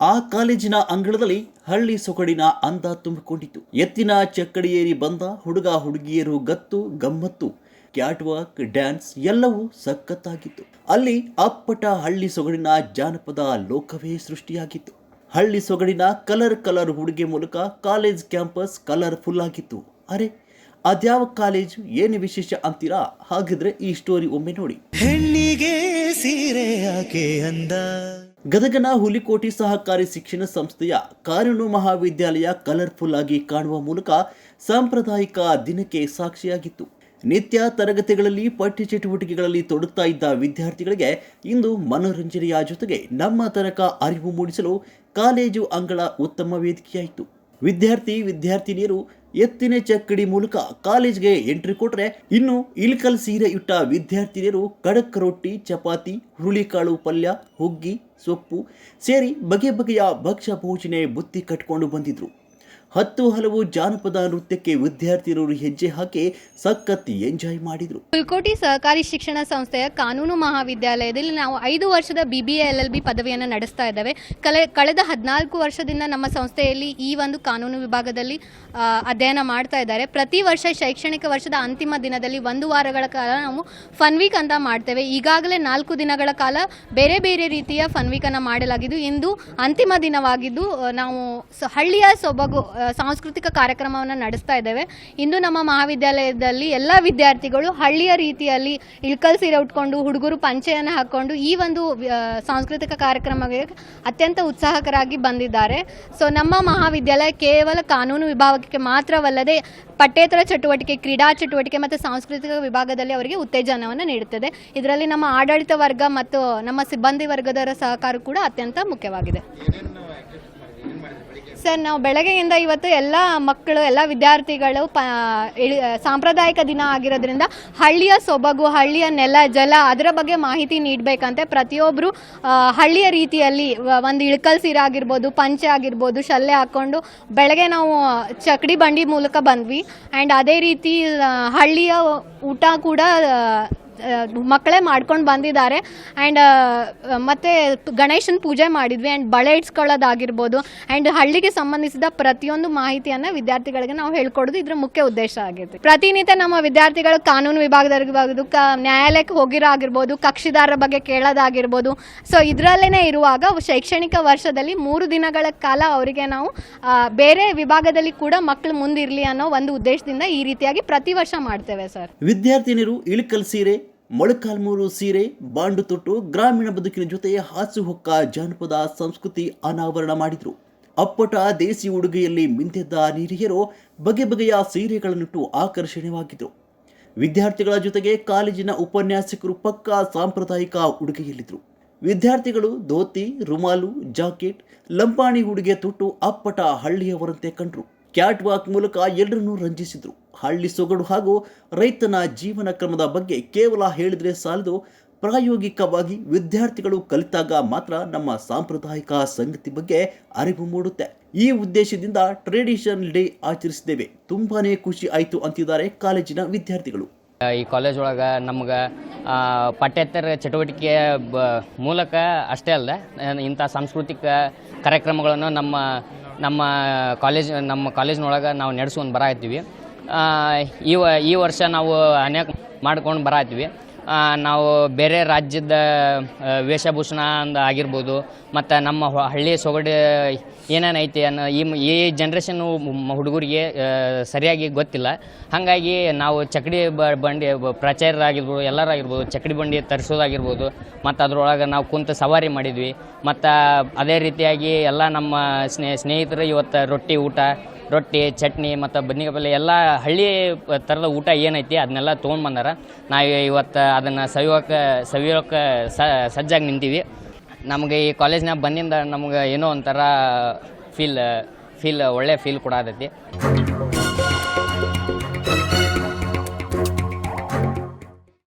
ಆ ಕಾಲೇಜಿನ ಅಂಗಳದಲ್ಲಿ ಹಳ್ಳಿ ಸೊಗಡಿನ ಅಂದ ತುಂಬಿಕೊಂಡಿತ್ತು. ಎತ್ತಿನ ಚಕ್ಕಡಿಯೇರಿ ಬಂದ ಹುಡುಗ ಹುಡುಗಿಯರು ಗತ್ತು, ಗಮ್ಮತ್ತು, ಕ್ಯಾಟ್ ವಾಕ್, ಡ್ಯಾನ್ಸ್ ಎಲ್ಲವೂ ಸಖತ್ತಾಗಿತ್ತು. ಅಲ್ಲಿ ಅಪ್ಪಟ ಹಳ್ಳಿ ಸೊಗಡಿನ ಜಾನಪದ ಲೋಕವೇ ಸೃಷ್ಟಿಯಾಗಿತ್ತು. ಹಳ್ಳಿ ಸೊಗಡಿನ ಕಲರ್ ಕಲರ್ ಹುಡುಗೆ ಮೂಲಕ ಕಾಲೇಜ್ ಕ್ಯಾಂಪಸ್ ಕಲರ್ಫುಲ್ ಆಗಿತ್ತು. ಅರೆ, ಅದ್ಯಾವ ಕಾಲೇಜು, ಏನು ವಿಶೇಷ ಅಂತೀರಾ? ಹಾಗಿದ್ರೆ ಈ ಸ್ಟೋರಿ ಒಮ್ಮೆ ನೋಡಿ. ಹೆಣ್ಣಿಗೆ ಸೀರೆ ಯಾಕೆ ಅಂದ? ಗದಗನ ಹುಲಿಕೋಟಿ ಸಹಕಾರಿ ಶಿಕ್ಷಣ ಸಂಸ್ಥೆಯ ಕಾನೂನು ಮಹಾವಿದ್ಯಾಲಯ ಕಲರ್ಫುಲ್ ಆಗಿ ಕಾಣುವ ಮೂಲಕ ಸಾಂಪ್ರದಾಯಿಕ ದಿನಕ್ಕೆ ಸಾಕ್ಷಿಯಾಗಿತ್ತು. ನಿತ್ಯ ತರಗತಿಗಳಲ್ಲಿ ಪಠ್ಯ ಚಟುವಟಿಕೆಗಳಲ್ಲಿ ತೊಡುತ್ತಾ ಇದ್ದ ವಿದ್ಯಾರ್ಥಿಗಳಿಗೆ ಇಂದು ಮನೋರಂಜನೆಯ ಜೊತೆಗೆ ನಮ್ಮ ತನಕ ಅರಿವು ಮೂಡಿಸಲು ಕಾಲೇಜು ಅಂಗಳ ಉತ್ತಮ ವೇದಿಕೆಯಾಯಿತು. ವಿದ್ಯಾರ್ಥಿ, ವಿದ್ಯಾರ್ಥಿನಿಯರು ಎತ್ತಿನ ಚಕ್ಕಡಿ ಮೂಲಕ ಕಾಲೇಜ್ಗೆ ಎಂಟ್ರಿ ಕೊಟ್ರೆ ಇನ್ನು ಇಲ್ಕಲ್ ಸೀರೆ ಇಟ್ಟ ವಿದ್ಯಾರ್ಥಿನಿಯರು ಕಡಕ್ ರೊಟ್ಟಿ, ಚಪಾತಿ, ಹುರುಳಿಕಾಳು ಪಲ್ಯ, ಹುಗ್ಗಿ, ಸೊಪ್ಪು ಸೇರಿ ಬಗೆ ಬಗೆಯ ಭಕ್ಷ್ಯ ಭೋಜನೆ ಬುತ್ತಿ ಕಟ್ಕೊಂಡು ಬಂದಿದ್ರು. ಹತ್ತು ಹಲವು ಜಾನಪದ ನೃತ್ಯಕ್ಕೆ ವಿದ್ಯಾರ್ಥಿನಿಯರು ಹೆಜ್ಜೆ ಹಾಕಿ ಸಖತ್ ಎಂಜಾಯ್ ಮಾಡಿದ್ರು. ಪುಲ್ಕೋಟಿ ಸಹಕಾರಿ ಶಿಕ್ಷಣ ಸಂಸ್ಥೆಯ ಕಾನೂನು ಮಹಾವಿದ್ಯಾಲಯದಲ್ಲಿ ನಾವು ಐದು ವರ್ಷದ B B L L B ಪದವಿಯನ್ನು ನಡೆಸ್ತಾ ಇದ್ದೇವೆ. ಕಲೆ ಕಳೆದ ಹದಿನಾಲ್ಕು ವರ್ಷದಿಂದ ನಮ್ಮ ಸಂಸ್ಥೆಯಲ್ಲಿ ಈ ಒಂದು ಕಾನೂನು ವಿಭಾಗದಲ್ಲಿ ಅಧ್ಯಯನ ಮಾಡ್ತಾ ಇದ್ದಾರೆ. ಪ್ರತಿ ವರ್ಷ ಶೈಕ್ಷಣಿಕ ವರ್ಷದ ಅಂತಿಮ ದಿನದಲ್ಲಿ ಒಂದು ವಾರಗಳ ಕಾಲ ನಾವು ಫನ್ ವೀಕ್ ಅಂತ ಮಾಡ್ತೇವೆ. ಈಗಾಗಲೇ ನಾಲ್ಕು ದಿನಗಳ ಕಾಲ ಬೇರೆ ಬೇರೆ ರೀತಿಯ ಫನ್ ವೀಕನ್ನು ಮಾಡಲಾಗಿದ್ದು, ಇಂದು ಅಂತಿಮ ದಿನವಾಗಿದ್ದು ನಾವು ಹಳ್ಳಿಯ ಸೊಬಗು ಸಾಂಸ್ಕೃತಿಕ ಕಾರ್ಯಕ್ರಮವನ್ನು ನಡೆಸ್ತಾ ಇದ್ದೇವೆ. ಇಂದು ನಮ್ಮ ಮಹಾವಿದ್ಯಾಲಯದಲ್ಲಿ ಎಲ್ಲ ವಿದ್ಯಾರ್ಥಿಗಳು ಹಳ್ಳಿಯ ರೀತಿಯಲ್ಲಿ ಇಳ್ಕಲ್ ಸೀರೆ ಉಟ್ಕೊಂಡು ಹುಡುಗರು ಪಂಚೆಯನ್ನು ಹಾಕ್ಕೊಂಡು ಈ ಒಂದು ಸಾಂಸ್ಕೃತಿಕ ಕಾರ್ಯಕ್ರಮಕ್ಕೆ ಅತ್ಯಂತ ಉತ್ಸಾಹಕರಾಗಿ ಬಂದಿದ್ದಾರೆ. ಸೊ ನಮ್ಮ ಮಹಾವಿದ್ಯಾಲಯ ಕೇವಲ ಕಾನೂನು ವಿಭಾಗಕ್ಕೆ ಮಾತ್ರವಲ್ಲದೆ ಪಠ್ಯೇತರ ಚಟುವಟಿಕೆ, ಕ್ರೀಡಾ ಚಟುವಟಿಕೆ ಮತ್ತು ಸಾಂಸ್ಕೃತಿಕ ವಿಭಾಗದಲ್ಲಿ ಅವರಿಗೆ ಉತ್ತೇಜನವನ್ನು ನೀಡುತ್ತದೆ. ಇದರಲ್ಲಿ ನಮ್ಮ ಆಡಳಿತ ವರ್ಗ ಮತ್ತು ನಮ್ಮ ಸಿಬ್ಬಂದಿ ವರ್ಗದವರ ಸಹಕಾರ ಕೂಡ ಅತ್ಯಂತ ಮುಖ್ಯವಾಗಿದೆ. ಸರ್, ನಾವು ಬೆಳಗ್ಗೆಯಿಂದ ಇವತ್ತು ಎಲ್ಲ ಮಕ್ಕಳು, ಎಲ್ಲ ವಿದ್ಯಾರ್ಥಿಗಳು ಸಾಂಪ್ರದಾಯಿಕ ದಿನ ಆಗಿರೋದ್ರಿಂದ ಹಳ್ಳಿಯ ಸೊಬಗು, ಹಳ್ಳಿಯ ನೆಲ, ಜಲ ಅದರ ಬಗ್ಗೆ ಮಾಹಿತಿ ನೀಡಬೇಕಂತೆ. ಪ್ರತಿಯೊಬ್ಬರು ಹಳ್ಳಿಯ ರೀತಿಯಲ್ಲಿ ಒಂದು ಇಳ್ಕಲ್ ಸೀರೆ ಆಗಿರ್ಬೋದು, ಪಂಚೆ ಆಗಿರ್ಬೋದು, ಶಲ್ಲೆ ಹಾಕ್ಕೊಂಡು ಬೆಳಗ್ಗೆ ನಾವು ಚಕಡಿ ಬಂಡಿ ಮೂಲಕ ಬಂದ್ವಿ. ಆ್ಯಂಡ್ ಅದೇ ರೀತಿ ಹಳ್ಳಿಯ ಊಟ ಕೂಡ ಮಕ್ಕಳೇ ಮಾಡ್ಕೊಂಡು ಬಂದಿದ್ದಾರೆ. ಆ್ಯಂಡ್ ಮತ್ತು ಗಣೇಶನ ಪೂಜೆ ಮಾಡಿದ್ವಿ. ಆ್ಯಂಡ್ ಬಳೆ ಇಟ್ಸ್ಕೊಳ್ಳೋದಾಗಿರ್ಬೋದು. ಆ್ಯಂಡ್ ಹಳ್ಳಿಗೆ ಸಂಬಂಧಿಸಿದ ಪ್ರತಿಯೊಂದು ಮಾಹಿತಿಯನ್ನು ವಿದ್ಯಾರ್ಥಿಗಳಿಗೆ ನಾವು ಹೇಳ್ಕೊಡೋದು ಇದರ ಮುಖ್ಯ ಉದ್ದೇಶ ಆಗಿದೆ ಪ್ರತಿನಿತ್ಯ ನಮ್ಮ ವಿದ್ಯಾರ್ಥಿಗಳು ಕಾನೂನು ವಿಭಾಗದವರಿಗೆ ಕ, ನ್ಯಾಯಾಲಯಕ್ಕೆ ಹೋಗಿರೋ ಆಗಿರ್ಬೋದು ಕಕ್ಷಿದಾರರ ಬಗ್ಗೆ ಕೇಳೋದಾಗಿರ್ಬೋದು. ಸೊ ಇದರಲ್ಲೇ ಇರುವಾಗ ಶೈಕ್ಷಣಿಕ ವರ್ಷದಲ್ಲಿ ಮೂರು ದಿನಗಳ ಕಾಲ ಅವರಿಗೆ ನಾವು ಬೇರೆ ವಿಭಾಗದಲ್ಲಿ ಕೂಡ ಮಕ್ಕಳು ಮುಂದಿರಲಿ ಅನ್ನೋ ಒಂದು ಉದ್ದೇಶದಿಂದ ಈ ರೀತಿಯಾಗಿ ಪ್ರತಿ ವರ್ಷ ಮಾಡ್ತೇವೆ ಸರ್. ವಿದ್ಯಾರ್ಥಿನಿಯರು ಇಳಕಲ್ ಸೀರೆ ಮೊಳಕಾಲ್ಮೂರು ಸೀರೆ, ಬಾಂಡು ತೊಟ್ಟು, ಗ್ರಾಮೀಣ ಬದುಕಿನ ಜೊತೆ ಹಾಸುಹೊಕ್ಕ ಜಾನಪದ ಸಂಸ್ಕೃತಿ ಅನಾವರಣ ಮಾಡಿದ್ರು. ಅಪ್ಪಟ ದೇಸಿ ಉಡುಗೆಯಲ್ಲಿ ಮಿಂತೆದ್ದ ನೀರಿಯರು ಬಗೆ ಬಗೆಯ ಸೀರೆಗಳನ್ನಿಟ್ಟು ಆಕರ್ಷಣೀಯವಾಗಿದ್ರು ವಿದ್ಯಾರ್ಥಿಗಳ ಜೊತೆಗೆ ಕಾಲೇಜಿನ ಉಪನ್ಯಾಸಕರು ಪಕ್ಕಾ ಸಾಂಪ್ರದಾಯಿಕ ಉಡುಗೆಯಲ್ಲಿದ್ದರು ವಿದ್ಯಾರ್ಥಿಗಳು ಧೋತಿ, ರುಮಾಲು, ಜಾಕೆಟ್ ಲಂಪಾಣಿ ಉಡುಗೆ ತೊಟ್ಟು ಅಪ್ಪಟ ಹಳ್ಳಿಯವರಂತೆ ಕಂಡ್ರು. ಕ್ಯಾಟ್ ವಾಕ್ ಮೂಲಕ ಎಲ್ಲರನ್ನೂ ರಂಜಿಸಿದರು. ಹಳ್ಳಿ ಸೊಗಡು ಹಾಗೂ ರೈತನ ಜೀವನ ಕ್ರಮದ ಬಗ್ಗೆ ಕೇವಲ ಹೇಳಿದರೆ ಸಾಲದು. ಪ್ರಾಯೋಗಿಕವಾಗಿ ವಿದ್ಯಾರ್ಥಿಗಳು ಕಲಿತಾಗ ಮಾತ್ರ ನಮ್ಮ ಸಾಂಪ್ರದಾಯಿಕ ಸಂಗತಿ ಬಗ್ಗೆ ಅರಿವು ಮೂಡುತ್ತೆ. ಈ ಉದ್ದೇಶದಿಂದ ಟ್ರೆಡಿಷನ್ ಡೇ ಆಚರಿಸಿದ್ದೇವೆ. ತುಂಬಾನೇ ಖುಷಿ ಆಯಿತು ಅಂತಿದ್ದಾರೆ ಕಾಲೇಜಿನ ವಿದ್ಯಾರ್ಥಿಗಳು. ಈ ಕಾಲೇಜ್ ಒಳಗೆ ನಮ್ಗೆ ಪಠ್ಯೇತರ ಚಟುವಟಿಕೆ ಮೂಲಕ ಅಷ್ಟೇ ಅಲ್ಲದೆ ಇಂಥ ಸಾಂಸ್ಕೃತಿಕ ಕಾರ್ಯಕ್ರಮಗಳನ್ನು ನಮ್ಮ ನಮ್ಮ ಕಾಲೇಜ್ ನಮ್ಮ ಕಾಲೇಜ್ನೊಳಗೆ ನಾವು ನಡೆಸ್ಕೊಂಡು ಬರತ್ತೀವಿ ಈ ಈ ವರ್ಷ ನಾವು ಅನೇಕ ಮಾಡ್ಕೊಂಡು ಬರತ್ತೀವಿ ನಾವು ಬೇರೆ ರಾಜ್ಯದ ವೇಷಭೂಷಣ ಅಂದ ಆಗಿರ್ಬೋದು, ಮತ್ತು ನಮ್ಮ ಹಳ್ಳಿ ಸೊಗಡು ಏನೇನು ಐತಿ ಅನ್ನೋ ಈ ಈ ಜನ್ರೇಷನ್ನು ಹುಡುಗರಿಗೆ ಸರಿಯಾಗಿ ಗೊತ್ತಿಲ್ಲ. ಹಾಗಾಗಿ ನಾವು ಚಕಡಿ ಬ, ಬಂಡಿ ಪ್ರಾಚಾರ್ಯರಾಗಿರ್ಬೋದು, ಎಲ್ಲರಾಗಿರ್ಬೋದು, ಚಕಡಿ ಬಂಡಿ ತರಿಸೋದಾಗಿರ್ಬೋದು, ಮತ್ತು ಅದರೊಳಗೆ ನಾವು ಕುಂತು ಸವಾರಿ ಮಾಡಿದ್ವಿ. ಮತ್ತು ಅದೇ ರೀತಿಯಾಗಿ ಎಲ್ಲ ನಮ್ಮ ಸ್ನೇ ಸ್ನೇಹಿತರು ಇವತ್ತು ರೊಟ್ಟಿ, ಊಟ ರೊಟ್ಟಿ, ಚಟ್ನಿ ಮತ್ತು ಬದ್ನಿಕಾಯಿ ಪಲ್ಯ ಎಲ್ಲ ಹಳ್ಳಿ ಥರದ ಊಟ ಏನೈತಿ ಅದನ್ನೆಲ್ಲ ತೊಗೊಂಡು ಬಂದಾರ. ನಾವು ಇವತ್ತು ಅದನ್ನು ಸವಿಯೋಕೆ ಸವಿಯೋಕೆ ಸಜ್ಜಾಗಿ ನಿಂತೀವಿ. ನಮಗೆ ಈ ಕಾಲೇಜ್ನಾಗ ಬಂದಿಂದ ನಮ್ಗೆ ಏನೋ ಒಂಥರ ಫೀಲ್ ಫೀಲ್ ಒಳ್ಳೆ ಫೀಲ್ ಕೊಡತೈತಿ